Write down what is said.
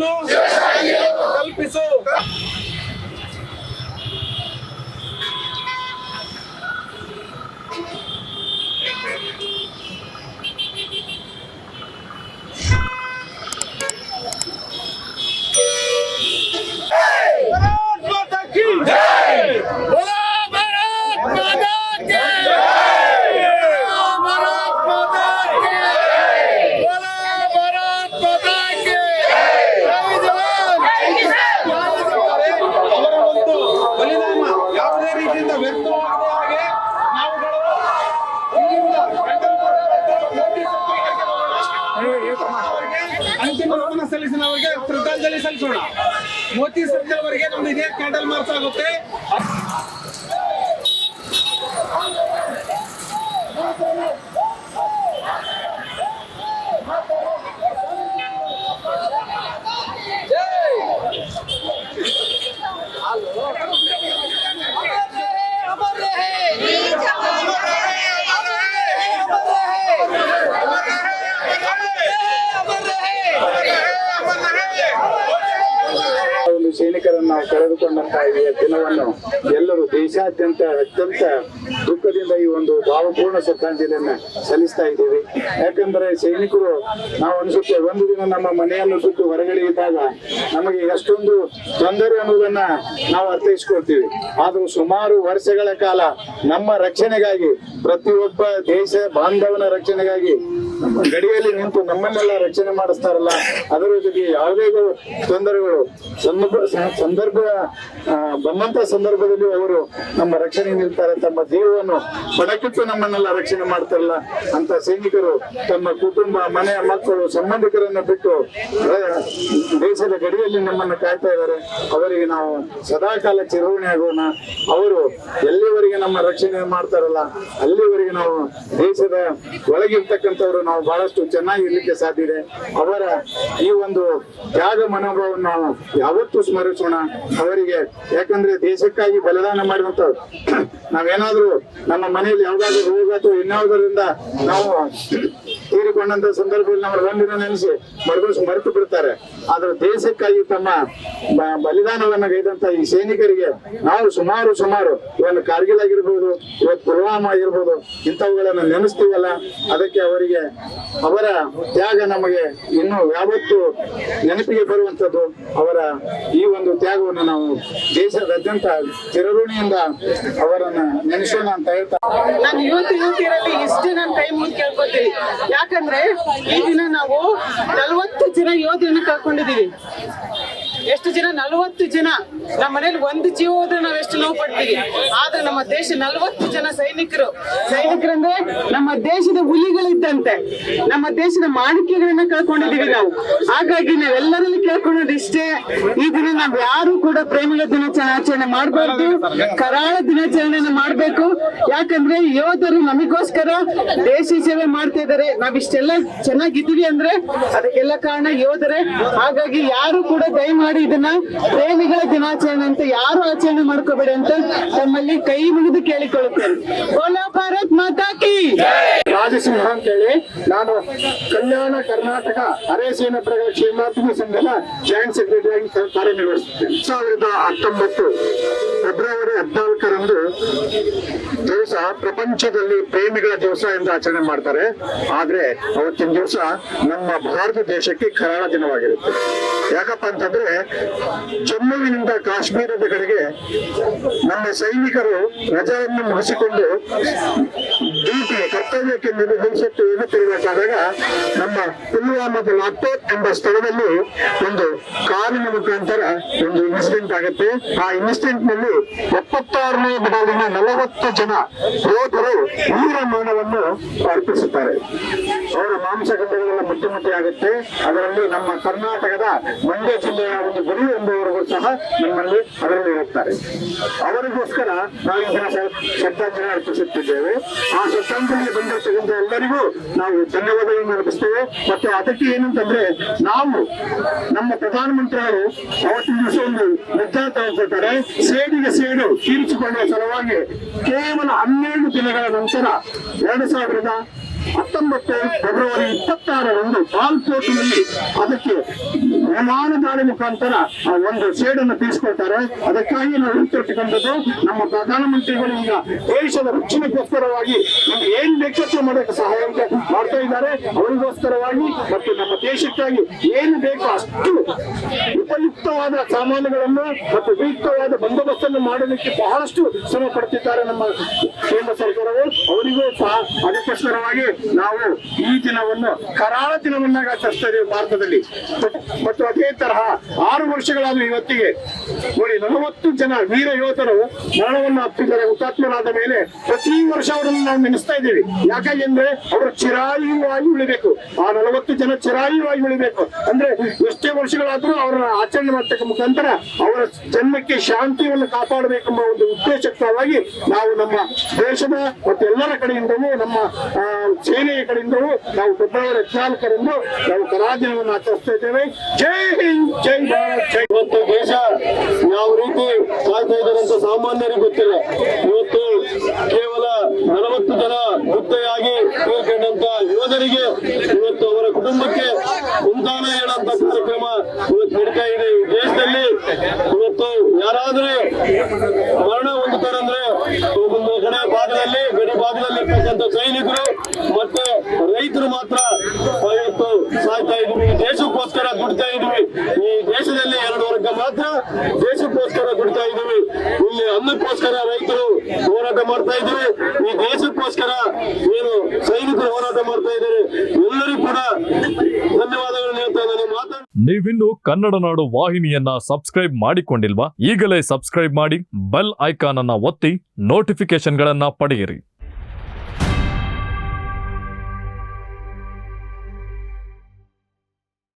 No. ಅಂತಿಮ ನಮನ ಸಲ್ಲಿಸಿದ ಅವರಿಗೆ ಶ್ರದ್ಧಾಂಜಲಿ ಸಲ್ಲಿಸೋಣ. ಮೋತಿ ಸರ್ಕಲ್ ಅವರಿಗೆ ನಮ್ದು ಇದೇ ಕ್ಯಾಂಡಲ್ ಮಾರ್ಚ್ ಆಗುತ್ತೆ. ದಿನವನ್ನು ಎಲ್ಲರೂ ದೇಶಾದ್ಯಂತ ಅತ್ಯಂತ ದುಃಖದಿಂದ ಈ ಒಂದು ಭಾವಪೂರ್ಣ ಶ್ರದ್ಧಾಂಜಲಿಯನ್ನ ಸಲ್ಲಿಸ್ತಾ ಇದ್ದೀವಿ. ಯಾಕಂದ್ರೆ ಸೈನಿಕರು ನಾವು ಅನಿಸುತ್ತೆ, ಒಂದು ದಿನ ನಮ್ಮ ಮನೆಯನ್ನು ಬಿಟ್ಟು ಹೊರಗಡೆ ಇದ್ದಾಗ ನಮಗೆ ಎಷ್ಟೊಂದು ತೊಂದರೆ ಅನ್ನೋದನ್ನ ನಾವು ಅರ್ಥೈಸ್ಕೊಳ್ತೀವಿ. ಆದ್ರೂ ಸುಮಾರು ವರ್ಷಗಳ ಕಾಲ ನಮ್ಮ ರಕ್ಷಣೆಗಾಗಿ, ಪ್ರತಿಯೊಬ್ಬ ದೇಶ ಬಾಂಧವನ ರಕ್ಷಣೆಗಾಗಿ ನಮ್ಮ ಗಡಿಯಲ್ಲಿ ನಿಂತು ನಮ್ಮನ್ನೆಲ್ಲ ರಕ್ಷಣೆ ಮಾಡಿಸ್ತಾರಲ್ಲ, ಅದರ ಜೊತೆಗೆ ಯಾವುದೇ ತೊಂದರೆಗಳು, ಸಂದರ್ಭ ಬಂದಂತ ಸಂದರ್ಭದಲ್ಲಿ ಅವರು ನಮ್ಮ ರಕ್ಷಣೆ ನಿಲ್ತಾರೆ, ತಮ್ಮ ದೇಹವನ್ನು ಪಡಕಿಟ್ಟು ನಮ್ಮನ್ನೆಲ್ಲ ರಕ್ಷಣೆ ಮಾಡ್ತಾರಲ್ಲ, ಅಂತ ಸೈನಿಕರು ತಮ್ಮ ಕುಟುಂಬ ಮನೆಯ ಮಕ್ಕಳು, ಸಂಬಂಧಿಕರನ್ನ ಬಿಟ್ಟು ದೇಶದ ಗಡಿಯಲ್ಲಿ ನಮ್ಮನ್ನು ಕಾಯ್ತಾ ಇದ್ದಾರೆ. ಅವರಿಗೆ ನಾವು ಸದಾ ಕಾಲ ಆಗೋಣ. ಅವರು ಎಲ್ಲಿವರೆಗೆ ನಮ್ಮ ರಕ್ಷಣೆ ಮಾಡ್ತಾರಲ್ಲ, ಅಲ್ಲಿವರೆಗೆ ನಾವು ದೇಶದ ಒಳಗಿರ್ತಕ್ಕಂಥವ್ರು ನಾವು ಬಹಳಷ್ಟು ಚೆನ್ನಾಗಿ ಇರ್ಲಿಕ್ಕೆ ಸಾಧ್ಯ ಇದೆ. ಅವರ ಈ ಒಂದು ತ್ಯಾಗ ಮನೋಭಾವವನ್ನು ನಾವು ಯಾವತ್ತೂ ಸ್ಮರಿಸೋಣ. ಅವರಿಗೆ ಯಾಕಂದ್ರೆ ದೇಶಕ್ಕಾಗಿ ಬಲಿದಾನ ಮಾಡಿದಂತ ನಾವೇನಾದ್ರೂ ನಮ್ಮ ಮನೆಯಲ್ಲಿ ಯಾವ್ದಾದ್ರು ರೋಗ ಅಥವಾ ಇನ್ಯಾವುದರಿಂದ ನಾವು ತೀರಿಕೊಂಡಂತ ಸಂದರ್ಭದಲ್ಲಿ ನಮ್ಮ ಒಂದಿನ ನೆನೆಸಿ ಮರುಗೋಸ್ ಮರೆತು ಬಿಡ್ತಾರೆ. ಆದ್ರೆ ದೇಶಕ್ಕಾಗಿ ತಮ್ಮ ಬಲಿದಾನವನ್ನ ಗೈದಂತ ಈ ಸೈನಿಕರಿಗೆ ನಾವು ಸುಮಾರು ಸುಮಾರು ಇವನ್ನು ಕಾರ್ಗಿಲ್ ಆಗಿರ್ಬೋದು ಇವತ್ತು ಪುಲ್ವಾಮ ಆಗಿರ್ಬೋದು, ಇಂಥವುಗಳನ್ನ ನೆನೆಸ್ತೀವಲ್ಲ? ಅದಕ್ಕೆ ಅವರಿಗೆ ಅವರ ತ್ಯಾಗ ನಮಗೆ ಇನ್ನು ಯಾವತ್ತು ನೆನಪಿಗೆ ಬರುವಂತದ್ದು ಅವರ ಈ ಒಂದು ತ್ಯಾಗವನ್ನು ನಾವು ದೇಶದಾದ್ಯಂತ ಚಿರಋಣಿಯಿಂದ ಅವರನ್ನ ನೆನೆಸೋಣ ಅಂತ ಹೇಳ್ತಾರೆ ನಾನು ಇವತ್ತು ಯುವತಿಯರಲ್ಲಿ ಇಷ್ಟೇ ನಾನು ಕೈ ಮುಂದೆ ಕೇಳ್ಕೊತೀನಿ. ಯಾಕಂದ್ರೆ ಈ ದಿನ ನಾವು ನಲವತ್ತು ಜನ ಯೋಧರನ್ನ ಕಳ್ಕೊಂಡಿದೀವಿ ಎಷ್ಟು ಜನ? ನಲವತ್ತು ಜನ. ನಮ್ಮ ಮನೇಲಿ ಒಂದು ಜೀವ ಹೋದ್ರೆ ನಾವು ಎಷ್ಟು ನೋವು ಪಡ್ತೀವಿ ಆದ್ರೆ ನಮ್ಮ ದೇಶ ನಲವತ್ತು ಜನ ಸೈನಿಕರು. ಸೈನಿಕರಂದ್ರೆ ನಮ್ಮ ದೇಶದ ಹುಲಿಗಳಿದ್ದಂತೆ. ನಮ್ಮ ದೇಶದ ಮಾಣಿಕೆಗಳನ್ನ ಕಳ್ಕೊಂಡಿದೀವಿ ನಾವು. ಹಾಗಾಗಿ ನಾವೆಲ್ಲರಲ್ಲಿ ಕೇಳ್ಕೊಳ್ಳೋದು ಇಷ್ಟೇ. ಈ ದಿನ ನಾವ್ ಯಾರು ಕೂಡ ಪ್ರೇಮಿಗಳ ದಿನಾಚರಣೆ ಮಾಡಬಾರ್ದು. ಕರಾಳ ದಿನಾಚರಣೆನ ಮಾಡ್ಬೇಕು. ಯಾಕಂದ್ರೆ ಯೋಧರು ನಮಗೋಸ್ಕರ ದೇಶ ಸೇವೆ ಮಾಡ್ತಾ ಇದಾರೆ ನಾವ್ ಇಷ್ಟೆಲ್ಲ ಚೆನ್ನಾಗಿದ್ದೀವಿ ಅಂದ್ರೆ ಅದಕ್ಕೆಲ್ಲ ಕಾರಣ ಯೋಧರೇ. ಹಾಗಾಗಿ ಯಾರು ಕೂಡ ದಯಮಾಡಿ ಇದನ್ನ ಪ್ರೇಮಿಗಳ ದಿನಾಚರಣೆ ಅಂತ ಯಾರು ಆಚರಣೆ ಮಾಡ್ಕೋಬೇಡಿ ಅಂತ ತಮ್ಮಲ್ಲಿ ಕೈ ಮುಗಿದು ಕೇಳಿಕೊಳ್ಳುತ್ತೇನೆ. ಓಲಾ ಭಾರತ್ ಮಾತಾಕಿ ರಾಜಸಿಂಹ ಅಂತೇಳಿ ನಾನು ಕಲ್ಯಾಣ ಕರ್ನಾಟಕ ಅರೇಸೇನ ಪ್ರಗತಿ ಕ್ಷೇಮಾಭಿವೃದ್ಧಿ ಸಂಘದ ಜಾಯಿಂಟ್ ಸೆಕ್ರೆಟರಿ ಆಗಿ ಕಾರ್ಯನಿರ್ವಹಿಸುತ್ತೇನೆ. ಸಾವಿರದ ಹತ್ತೊಂಬತ್ತು ಫೆಬ್ರವರಿ ಹದಿನಾಲ್ಕರಂದು ದಿವಸ ಪ್ರಪಂಚದಲ್ಲಿ ಪ್ರೇಮಿಗಳ ದಿವಸ ಎಂದು ಆಚರಣೆ ಮಾಡ್ತಾರೆ. ಆದ್ರೆ ಅವತ್ತಿನ ದಿವಸ ನಮ್ಮ ಭಾರತ ದೇಶಕ್ಕೆ ಕರಾಳ ದಿನವಾಗಿರುತ್ತೆ. ಯಾಕಪ್ಪ ಅಂತಂದ್ರೆ ಜಮ್ಮುವಿನಿಂದ ಕಾಶ್ಮೀರದ ಕಡೆಗೆ ನಮ್ಮ ಸೈನಿಕರು ರಜೆಯನ್ನು ಮುಗಿಸಿಕೊಂಡು ಡ್ಯೂಟಿ, ಕರ್ತವ್ಯಕ್ಕೆ ನಿರ್ವಹಿಸುತ್ತೆ ಏನುತ್ತಿರಬೇಕಾದಾಗ ನಮ್ಮ ಪುಲ್ವಾಮಾದ ಲಾಕ್ಪೋರ್ ಎಂಬ ಸ್ಥಳದಲ್ಲಿ ಒಂದು ಕಾರಿನ ಮುಖಾಂತರ ಒಂದು ಇನ್ಸಿಡೆಂಟ್ ಆಗುತ್ತೆ. ಆ ಇನ್ಸಿಡೆಂಟ್ನಲ್ಲಿ ಎಪ್ಪತ್ತಾರನೇ ಬಡಾಲಿನ ನಲವತ್ತು ಜನ ಯೋಧರು ವೀರಮಾನವನ್ನು ಅರ್ಪಿಸುತ್ತಾರೆ. ಅವರ ಮಾಂಸಖಂಡಗಳೆಲ್ಲ ಮುಟ್ಟಿ ಮುಟ್ಟಿಮುಟ್ಟಿ ಆಗುತ್ತೆ. ಅದರಲ್ಲಿ ನಮ್ಮ ಕರ್ನಾಟಕದ ಮಂಡ್ಯ ಜಿಲ್ಲೆಯ ಒಂದು ಗುರಿ ಎಂಬುವವರೆಗೂ ಸಹ ನಮ್ಮಲ್ಲಿ ಅದರಲ್ಲಿ ಇರುತ್ತಾರೆ. ಅವರಿಗೋಸ್ಕರ ನಾವು ಇದನ್ನ ಶ್ರದ್ಧಾಂಜಲಿ ಅರ್ಪಿಸುತ್ತಿದ್ದೇವೆ. ಆ ಶ್ರದ್ಧಾಂಜಲಿ ಬಂದಿರತಕ್ಕಂಥ ಎಲ್ಲರಿಗೂ ನಾವು ಧನ್ಯವಾದಗಳನ್ನು ಅರ್ಪಿಸ್ತೇವೆ ಮತ್ತು ಅದಕ್ಕೆ ಏನಂತಂದ್ರೆ ನಾವು ನಮ್ಮ ಪ್ರಧಾನಮಂತ್ರಿಗಳು ಅವತ್ತಿನ ದಿವಸ ಒಂದು ನಿರ್ಧಾರ ತೆಗೆದುಕೊಳ್ತಾರೆ. ಸೇಡಿಗೆ ಸೇಡು ತೀರಿಸಿಕೊಳ್ಳುವ ಸಲುವಾಗಿ ಕೇವಲ ಹನ್ನೆರಡು ದಿನಗಳ ನಂತರ ಎರಡು ಸಾವಿರದ ಹತ್ತೊಂಬತ್ತು ಫೆಬ್ರವರಿ ಇಪ್ಪತ್ತಾರರಂದು ಪಾಲ್ಕೋಟ್ನಲ್ಲಿ ಅದಕ್ಕೆ ವಿಮಾನ ದಾಳಿ ಮುಖಾಂತರ ಒಂದು ಸೇಡನ್ನು ತೀರಿಸ್ಕೊಳ್ತಾರೆ. ಅದಕ್ಕಾಗಿ ನಾವು ಹಿಂತಿರ್ತಕ್ಕಂಥದ್ದು ನಮ್ಮ ಪ್ರಧಾನಮಂತ್ರಿಗಳು ಈಗ ದೇಶದ ರಕ್ಷಣೆಗೋಸ್ಕರವಾಗಿ ನಮ್ಗೆ ಏನ್ ಬೇಕಷ್ಟು ಮಾಡೋಕೆ ಸಹಾಯ ಮಾಡ್ತಾ ಇದ್ದಾರೆ. ಅವರಿಗೋಸ್ಕರವಾಗಿ ಮತ್ತು ನಮ್ಮ ದೇಶಕ್ಕಾಗಿ ಏನು ಬೇಕೋ ಅಷ್ಟು ಉಪಯುಕ್ತವಾದ ಸಾಮಾನುಗಳನ್ನು ಮತ್ತು ಉಪಯುಕ್ತವಾದ ಬಂದೋಬಸ್ತನ್ನು ಮಾಡೋದಕ್ಕೆ ಬಹಳಷ್ಟು ಶ್ರಮ ಪಡ್ತಿದ್ದಾರೆ ನಮ್ಮ ಕೇಂದ್ರ ಸರ್ಕಾರವು. ಅವರಿಗೂ ಸಹ ಅದಕ್ಕೋಸ್ಕರವಾಗಿ ನಾವು ಈ ದಿನವನ್ನು ಕರಾಳ ದಿನವನ್ನಾಗಿ ಆಚರಿಸ್ತಾ ಭಾರತದಲ್ಲಿ. ಮತ್ತು ಅದೇ ತರಹ ಆರು ವರ್ಷಗಳಾದ ಇವತ್ತಿಗೆ ನೋಡಿ ನಲವತ್ತು ಜನ ವೀರ ಯೋಧರು ಮರಣವನ್ನು ಅಪ್ಪಿದ್ದಾರೆ ಹುತಾತ್ಮರಾದ ಮೇಲೆ ಪ್ರತಿ ವರ್ಷ ಅವರನ್ನು ನಾವು ನೆನೆಸ್ತಾ ಇದ್ದೀವಿ. ಯಾಕಂದ್ರೆ ಅವರು ಚಿರಾಯುವಾಗಿ ಉಳಿಬೇಕು. ಆ ನಲವತ್ತು ಜನ ಚಿರಾಯುವಾಗಿ ಉಳಿಬೇಕು. ಅಂದ್ರೆ ಎಷ್ಟೇ ವರ್ಷಗಳಾದ್ರೂ ಅವರ ಆಚರಣೆ ಮಾಡ್ತಕ್ಕ ಮುಖಾಂತರ ಅವರ ಜನ್ಮಕ್ಕೆ ಶಾಂತಿಯನ್ನು ಕಾಪಾಡಬೇಕೆಂಬ ಒಂದು ಉದ್ದೇಶಕ್ಕಾಗಿ ನಾವು ನಮ್ಮ ದೇಶದ ಮತ್ತು ಎಲ್ಲರ ಕಡೆಯಿಂದಲೂ ನಮ್ಮ ಸೇನೆಯ ಕಡೆಯಿಂದಲೂ ನಾವು ಫೆಬ್ರವರಿ ಹದಿನಾಲ್ಕರಂದು ನಾವು ಕರಾದಿನವನ್ನು ಆಚರಿಸ್ತಾ ಇದ್ದೇವೆ. ಜೈ ಹಿಂದ್, ಜೈ ಭಾರತ್ ಇವತ್ತು ದೇಶ ಯಾವ ರೀತಿ ಕಾಯ್ತಾ ಇದ್ದಾರೆ ಅಂತ ಸಾಮಾನ್ಯರಿಗೆ ಗೊತ್ತಿಲ್ಲ. ಇವತ್ತು ಕೇವಲ ನಲವತ್ತು ಜನ ಮುದ್ದೆಯಾಗಿ ತೀರ್ಕೊಂಡಂತ ಯೋಧರಿಗೆ ಇವತ್ತು ಅವರ ಕುಟುಂಬಕ್ಕೆ ಮುಂದಾನ ಹೇಳಂತ ಕಾರ್ಯಕ್ರಮ ಇವತ್ತು ನಡೀತಾ ಇದೆ. ದೇಶದಲ್ಲಿ ಇವತ್ತು ಯಾರಾದ್ರೂ ಮಾತ್ರ ದೇಶಕ್ಕೋಸ್ಕರ ಕೊಡ್ತಾ ಇದೀವಿ ಇಲ್ಲಿ ಅನ್ನಕ್ಕೋಸ್ಕರ ರೈತರು ಹೋರಾಟ ಮಾಡ್ತಾ ಇದ್ದೀವಿ. ಈ ದೇಶಕ್ಕೋಸ್ಕರ ಏನು ಸೈನಿಕರು ಹೋರಾಟ ಮಾಡ್ತಾ ಇದ್ದಾರೆ. ಎಲ್ಲರೂ ಕೂಡ ಧನ್ಯವಾದಗಳು ಹೇಳ್ತಾ ಮಾತಾಡ ನೀವಿನ್ನು ಕನ್ನಡ ನಾಡು ವಾಹಿನಿಯನ್ನ ಸಬ್ಸ್ಕ್ರೈಬ್ ಮಾಡಿಕೊಂಡಿಲ್ವಾ? ಈಗಲೇ ಸಬ್ಸ್ಕ್ರೈಬ್ ಮಾಡಿ, ಬೆಲ್ ಐಕಾನ್ ಅನ್ನ ಒತ್ತಿ ನೋಟಿಫಿಕೇಶನ್ಗಳನ್ನ ಪಡೆಯಿರಿ.